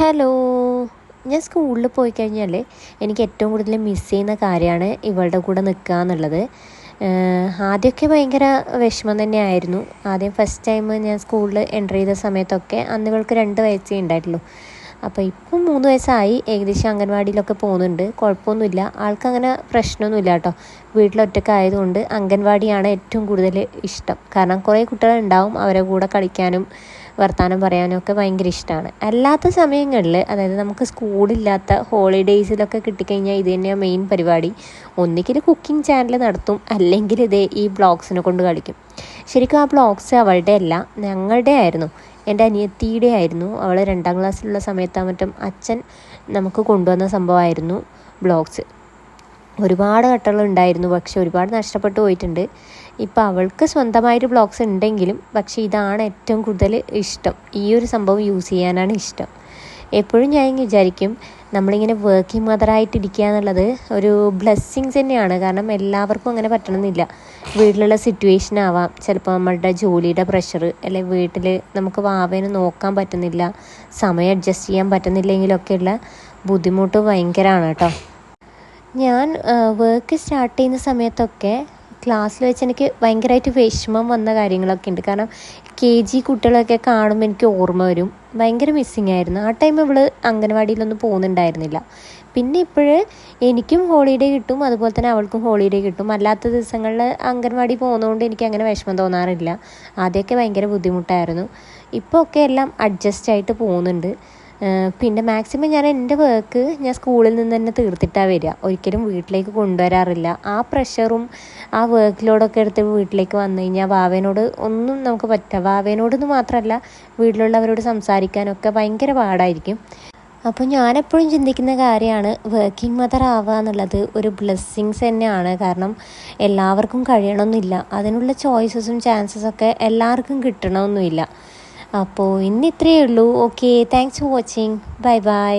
Hello. ഞാൻ സ്കൂളിൽ പോയി കഴിഞ്ഞാൽ എനിക്ക് ഏറ്റവും കൂടുതൽ മിസ് ചെയ്യുന്ന കാര്യമാണ് ഇവളുടെ കൂടെ നിൽക്കുക എന്നുള്ളത്. ആദ്യമൊക്കെ ഭയങ്കര വിഷമം തന്നെയായിരുന്നു. ആദ്യം ഫസ്റ്റ് ടൈം ഞാൻ സ്കൂളിൽ എന്റർ ചെയ്ത സമയത്തൊക്കെ അന്ന് ഇവൾക്ക് രണ്ട് വയസ്സേ ഉണ്ടായിട്ടുള്ളൂ അപ്പോൾ ഇപ്പം മൂന്ന് വയസ്സായി ഏകദേശം അംഗൻവാടിയിലൊക്കെ പോകുന്നുണ്ട് കുഴപ്പമൊന്നുമില്ല ആൾക്കങ്ങനെ പ്രശ്നമൊന്നുമില്ല കേട്ടോ വീട്ടിലൊറ്റക്കായതുകൊണ്ട് അംഗൻവാടിയാണ് ഏറ്റവും കൂടുതൽ ഇഷ്ടം. കാരണം കുറേ കുട്ടികളുണ്ടാവും അവരെ കൂടെ കളിക്കാനും വർത്തമാനം പറയാനൊക്കെ ഭയങ്കര ഇഷ്ടമാണ് അല്ലാത്ത സമയങ്ങളിൽ അതായത് നമുക്ക് സ്കൂളില്ലാത്ത ഹോളിഡേയ്സിലൊക്കെ കിട്ടിക്കഴിഞ്ഞാൽ ഇത് തന്നെയാണ് മെയിൻ പരിപാടി. ഒന്നുകിൽ കുക്കിംഗ് ചാനൽ നടത്തും അല്ലെങ്കിൽ ഇതേ ഈ ബ്ലോഗ്സിനെ കൊണ്ട് കളിക്കും. ശരിക്കും ആ ബ്ലോഗ്സ് അവളുടെ അല്ല ഞങ്ങളുടെ ആയിരുന്നു. എന്റെ അനിയത്തിയുടെ ആയിരുന്നു. അവൾ രണ്ടാം ക്ലാസ്സിലുള്ള സമയത്താ മറ്റും അച്ഛൻ നമുക്ക് കൊണ്ടുവന്ന സംഭവമായിരുന്നു ബ്ലോഗ്സ് ഒരുപാട് ഘട്ടങ്ങളുണ്ടായിരുന്നു പക്ഷെ ഒരുപാട് നഷ്ടപ്പെട്ടു പോയിട്ടുണ്ട്. ഇപ്പോൾ അവൾക്ക് സ്വന്തമായിട്ട് ബ്ലോഗ്സ് ഉണ്ടെങ്കിലും പക്ഷേ ഇതാണ് ഏറ്റവും കൂടുതൽ ഇഷ്ടം. ഈ ഒരു സംഭവം യൂസ് ചെയ്യാനാണ് ഇഷ്ടം. എപ്പോഴും ഞാൻ വിചാരിക്കും നമ്മളിങ്ങനെ വർക്കിംഗ് മദറായിട്ടിരിക്കുക എന്നുള്ളത് ഒരു ബ്ലെസ്സിങ്സ് തന്നെയാണ്. കാരണം എല്ലാവർക്കും അങ്ങനെ പറ്റണമെന്നില്ല. വീട്ടിലുള്ള സിറ്റുവേഷൻ ആവാം. ചിലപ്പോൾ നമ്മളുടെ ജോലിയുടെ പ്രഷർ അല്ലെങ്കിൽ വീട്ടിൽ നമുക്ക് വാവേനെ നോക്കാൻ പറ്റുന്നില്ല. സമയം അഡ്ജസ്റ്റ് ചെയ്യാൻ പറ്റുന്നില്ലെങ്കിലൊക്കെയുള്ള ബുദ്ധിമുട്ട് ഭയങ്കരമാണ് കേട്ടോ. ഞാൻ വർക്ക് സ്റ്റാർട്ട് ചെയ്യുന്ന സമയത്തൊക്കെ ക്ലാസ്സിൽ വെച്ച് എനിക്ക് ഭയങ്കരമായിട്ട് വിഷമം വന്ന കാര്യങ്ങളൊക്കെ ഉണ്ട്. കാരണം കെ ജി കുട്ടികളൊക്കെ കാണുമ്പോൾ എനിക്ക് ഓർമ്മ വരും. ഭയങ്കര മിസ്സിങ് ആയിരുന്നു. ആ ടൈം ഇവൾ അംഗനവാടിയിലൊന്നും പോകുന്നുണ്ടായിരുന്നില്ല. പിന്നെ ഇപ്പോഴ് എനിക്കും ഹോളിഡേ കിട്ടും. അതുപോലെ തന്നെ അവൾക്കും ഹോളിഡേ കിട്ടും. അല്ലാത്ത ദിവസങ്ങളിൽ അംഗൻവാടി പോകുന്നതുകൊണ്ട് എനിക്ക് അങ്ങനെ വിഷമം തോന്നാറില്ല. ആദ്യമൊക്കെ ഭയങ്കര ബുദ്ധിമുട്ടായിരുന്നു. ഇപ്പോൾ ഒക്കെ എല്ലാം അഡ്ജസ്റ്റ് ആയിട്ട് പോകുന്നുണ്ട്. പിന്നെ മാക്സിമം ഞാൻ എന്റെ വർക്ക് ഞാൻ സ്കൂളിൽ നിന്ന് തന്നെ തീർത്തിട്ടാണ് വരിക. ഒരിക്കലും വീട്ടിലേക്ക് കൊണ്ടുവരാറില്ല. ആ പ്രഷറും ആ വർക്ക് ലോഡൊക്കെ എടുത്ത് വീട്ടിലേക്ക് വന്നു കഴിഞ്ഞാൽ വാവേനോട് ഒന്നും നമുക്ക് പറ്റാം വാവേനോടെന്ന് മാത്രമല്ല വീട്ടിലുള്ളവരോട് സംസാരിക്കാനൊക്കെ ഭയങ്കര പാടായിരിക്കും. അപ്പോൾ ഞാനെപ്പോഴും ചിന്തിക്കുന്ന കാര്യമാണ് വർക്കിംഗ് മദർ ആവുക എന്നുള്ളത് ഒരു ബ്ലെസ്സിങ്സ് തന്നെയാണ്. കാരണം എല്ലാവർക്കും കഴിയണമെന്നില്ല അതിനുള്ള ചോയ്സസും ചാൻസസൊക്കെ എല്ലാവർക്കും കിട്ടണമെന്നില്ല അപ്പോൾ ഇന്ന് ഇത്രയേ ഉള്ളൂ. Okay thanks for watching bye bye